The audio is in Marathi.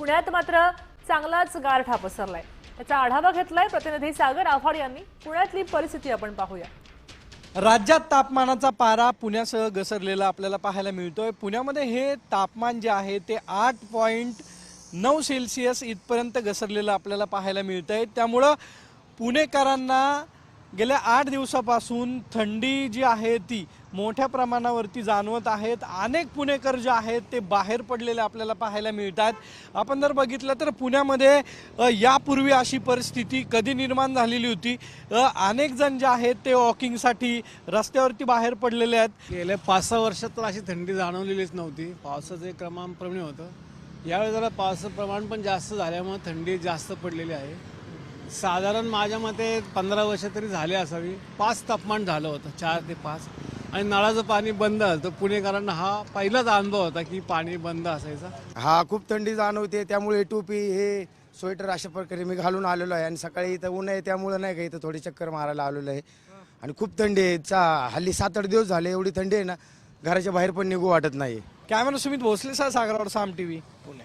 पुण्यात मात्र चांगलाच गारठा पसरलाय. त्याचा आढावा घेतलाय प्रतिनिधी सागर आव्हाड यांनी. पुण्यातली परिस्थिती आपण पाहूया. राज्यात तापमानाचा पारा पुण्यासह घसरलेला आपल्याला पाहायला मिळतोय. पुण्यामध्ये हे तापमान जे आहे ते आठ पॉईंट नऊ सेल्सिअस इथपर्यंत घसरलेलं आपल्याला पाहायला मिळत आहे त्यामुळं पुणेकरांना गेल्या आठ दिवसापासून थंडी जी आहे ती मोठ्या प्रमाणावरती जाणवत आहेत. अनेक पुणेकर जे आहेत ते बाहेर पडलेले आपल्याला पाहायला मिळतात. आपण जर बघितलं तर पुण्यामध्ये यापूर्वी अशी परिस्थिती कधी निर्माण झालेली होती. अनेक जण जे आहेत ते वॉकिंगसाठी रस्त्यावरती बाहेर पडलेले आहेत. गेल्या पाच सहा वर्षात तर अशी थंडी जाणवलेलीच नव्हती. पावसाचं एक क्रमांप्रमाणे होतं. यावेळी जरा पावसाचं प्रमाण पण जास्त झाल्यामुळे थंडी जास्त पडलेली आहे. साधारण माझ्या मते पंधरा वर्ष तरी झाले असावी. पाच तापमान झालं होतं चार ते पाच. आणि नळाचं पाणी बंद झालं तर पुणेकरांना हा पहिलाच अनुभव होता की पाणी बंद असायचा. हा खूप थंडी जाणवते त्यामुळे टोपी हे स्वेटर अशा प्रकारे मी घालून आलेलो आहे. आणि सकाळी इथं ऊन आहे त्यामुळे नाही का इथं थोडी चक्कर मारायला आलेलो आहे. आणि खूप थंडी आहे चा हल्ली सात आठ दिवस झाले एवढी थंडी आहे ना घराच्या बाहेर पण निघू वाटत नाही कॅमेरा सुमित भोसले सह सागरावर साम टीव्ही पुणे.